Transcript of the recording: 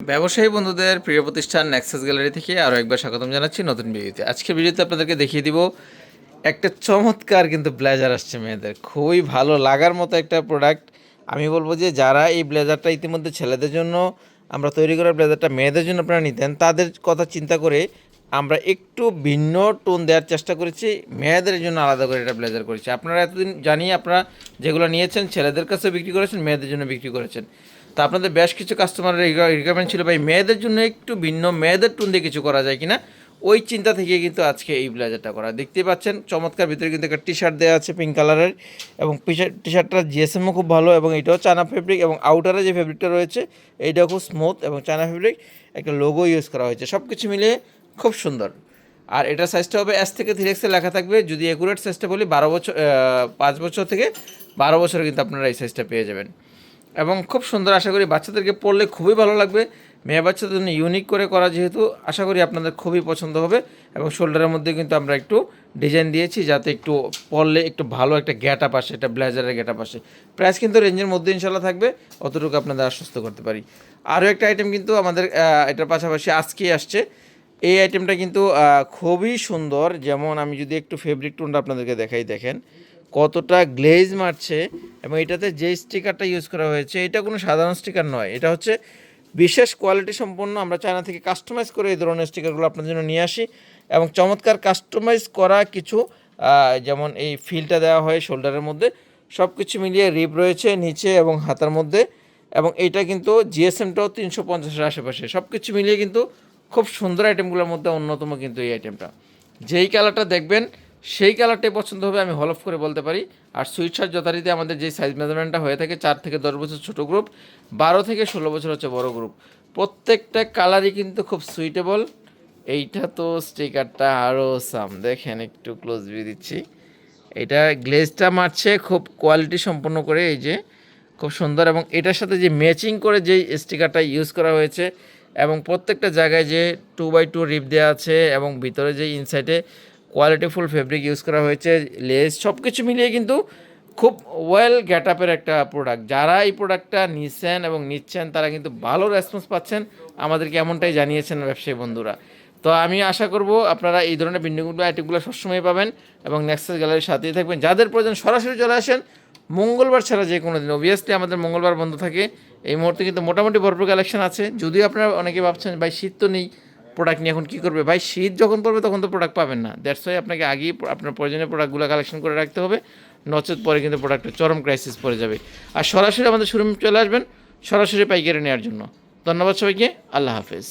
ব্যবসায়ী বন্ধুদের প্রিয় প্রতিষ্ঠান নেক্সাস গ্যালারি থেকে আরও একবার স্বাগতম জানাচ্ছি নতুন ভিডিওতে। আজকে ভিডিওতে আপনাদেরকে দেখিয়ে দিব, একটা চমৎকার কিন্তু ব্লেজার আসছে মেয়েদের। খুবই ভালো লাগার মতো একটা প্রোডাক্ট আমি বলব যে যারা এই ব্লেজারটা ইতিমধ্যে ছেলেদের জন্য, আমরা তৈরি করা ব্লেজারটা মেয়েদের জন্য আপনারা নিতেন, তাদের কথা চিন্তা করে আমরা একটু ভিন্ন টোন দেওয়ার চেষ্টা করেছি, মেয়েদের জন্য আলাদা করে এটা ব্লেজার করেছি। আপনারা এতদিন জানি আপনারা যেগুলো নিয়েছেন, ছেলেদের কাছে বিক্রি করেছেন, মেয়েদের জন্য বিক্রি করেছেন। তা আপনাদের বেশ কিছু কাস্টমারের রিকোয়ারমেন্ট ছিল ভাই। মেয়েদের জন্য একটু ভিন্ন। মেয়েদের টুন দিয়ে কিছু করা যায় কিনা, ওই চিন্তা থেকে কিন্তু আজকে এই ব্লেজারটা করা। দেখতে পাচ্ছেন, চমৎকার ভিতরে কিন্তু একটা টি শার্ট দেওয়া আছে পিঙ্ক কালারের এবং টি শার্টটা জিএসএমও খুব ভালো এবং এটাও চানা ফেব্রিক এবং আউটারে যে ফেব্রিকটা রয়েছে, এইটাও খুব স্মুথ এবং চানা ফেব্রিক একটা লোগো ইউজ করা হয়েছে। সব কিছু মিলিয়ে খুব সুন্দর। আর এটার সাইজটা হবে এস থেকে থ্রি এক্সে লেখা থাকবে। যদি একুরেট সাইজটা বলি, বারো বছর পাঁচ বছর থেকে বারো বছর কিন্তু আপনারা এই সাইজটা পেয়ে যাবেন। এবং খুব সুন্দর আশা করি বাচ্চাদেরকে পড়লে খুবই ভালো লাগবে। মেয়ে বাচ্চাদের জন্য ইউনিক করে করা যেহেতু আশা করি আপনাদের খুবই পছন্দ হবে এবং শোল্ডারের মধ্যে কিন্তু আমরা একটু ডিজাইন দিয়েছি যাতে একটু পরলে একটু ভালো একটা গ্যাট আপ আসে, একটা ব্লেজারের গ্যাট আপ আসে। প্রাইস কিন্তু রেঞ্জের মধ্যে ইনশাল্লাহ থাকবে, অতটুকু আপনাদের আশ্বস্ত করতে পারি। আরও একটা আইটেম কিন্তু আমাদের এটার পাশাপাশি আজকেই আসছে। এই আইটেমটা কিন্তু খুবই সুন্দর। যেমন আমি যদি একটু ফেব্রিক টোনটা আপনাদেরকে দেখাই, দেখেন। কতটা গ্লেজ মারছে এবং এটাতে যে স্টিকারটা ইউজ করা হয়েছে, এটা কোনো সাধারণ স্টিকার নয়। এটা হচ্ছে বিশেষ কোয়ালিটি সম্পন্ন, আমরা চায়না থেকে কাস্টমাইজ করে এই ধরনের স্টিকারগুলো আপনার জন্য নিয়ে আসি এবং চমৎকার কাস্টমাইজ করা কিছু যেমন এই ফিলটা দেওয়া হয় শোল্ডারের মধ্যে সব কিছু মিলিয়ে রিপ রয়েছে নিচে এবং হাতার মধ্যে এবং এটা কিন্তু জিএসএমটাও তিনশো পঞ্চাশের আশেপাশে। সব কিছু মিলিয়ে কিন্তু খুব সুন্দর আইটেমগুলোর মধ্যে অন্যতম কিন্তু এই আইটেমটা যেই কালারটা দেখবেন সেই কালারটাই পছন্দ হবে, আমি হলফ করে বলতে পারি। আর সুইট শার্ট যথারীতি আমাদের যে সাইজ মেজারমেন্টটা হয়ে থাকে, চার থেকে দশ বছর ছোটো গ্রুপ বারো থেকে ষোলো বছর হচ্ছে বড় গ্রুপ প্রত্যেকটা কালারই কিন্তু খুব সুইটেবল এইটা তো স্টিকারটা আরও সাম দেখেন একটু ক্লোজ ভিউ দিচ্ছি। এটা গ্লেজটা মারছে খুব কোয়ালিটি সম্পন্ন করে, এই যে খুব সুন্দর। এবং এটার সাথে যে ম্যাচিং করে যেই স্টিকারটা ইউজ করা হয়েছে, এবং প্রত্যেকটা জায়গায় যে টু বাই টু রিপ দেওয়া আছে, এবং ভিতরে যে ইনসাইডে কোয়ালিটিফুল ফেব্রিক ইউজ করা হয়েছে লেস সব কিছু মিলিয়ে কিন্তু খুব ওয়েল গেট আপের একটা প্রোডাক্ট যারা এই প্রোডাক্টটা নিচ্ছেন এবং নিচ্ছেন, তারা কিন্তু ভালো রেসপন্স পাচ্ছেন। আমাদেরকে এমনটাই জানিয়েছেন ব্যবসায়ী বন্ধুরা। তো আমি আশা করব আপনারা এই ধরনের বিন্ডিংগুলো আইটেমগুলো সবসময় পাবেন এবং নেক্সাস গ্যালারির সাথেই থাকবেন। যাদের প্রয়োজন সরাসরি চলে আসেন, মঙ্গলবার ছাড়া যে কোনো দিন। অবভিয়াসলি আমাদের মঙ্গলবার বন্ধ থাকে। এই মুহূর্তে কিন্তু মোটামুটি ভরপুর কালেকশন আছে। যদিও আপনারা অনেকে ভাবছেন, ভাই শীত তো নেই। প্রোডাক্ট নিয়ে এখন কী করবে? ভাই, শীত যখন পড়বে তখন তো প্রোডাক্ট পাবেন না। দ্যাটস ওয়াই আপনাকে আগেই আপনার প্রয়োজনীয় প্রোডাক্টগুলো কালেকশন করে রাখতে হবে। নচেত পরে কিন্তু প্রোডাক্টের চরম ক্রাইসিস পড়ে যাবে। আর সরাসরি আমাদের শোরুম চলে আসবেন, সরাসরি পাইকারি নেওয়ার জন্য। ধন্যবাদ সবাইকে, আল্লাহ হাফেজ।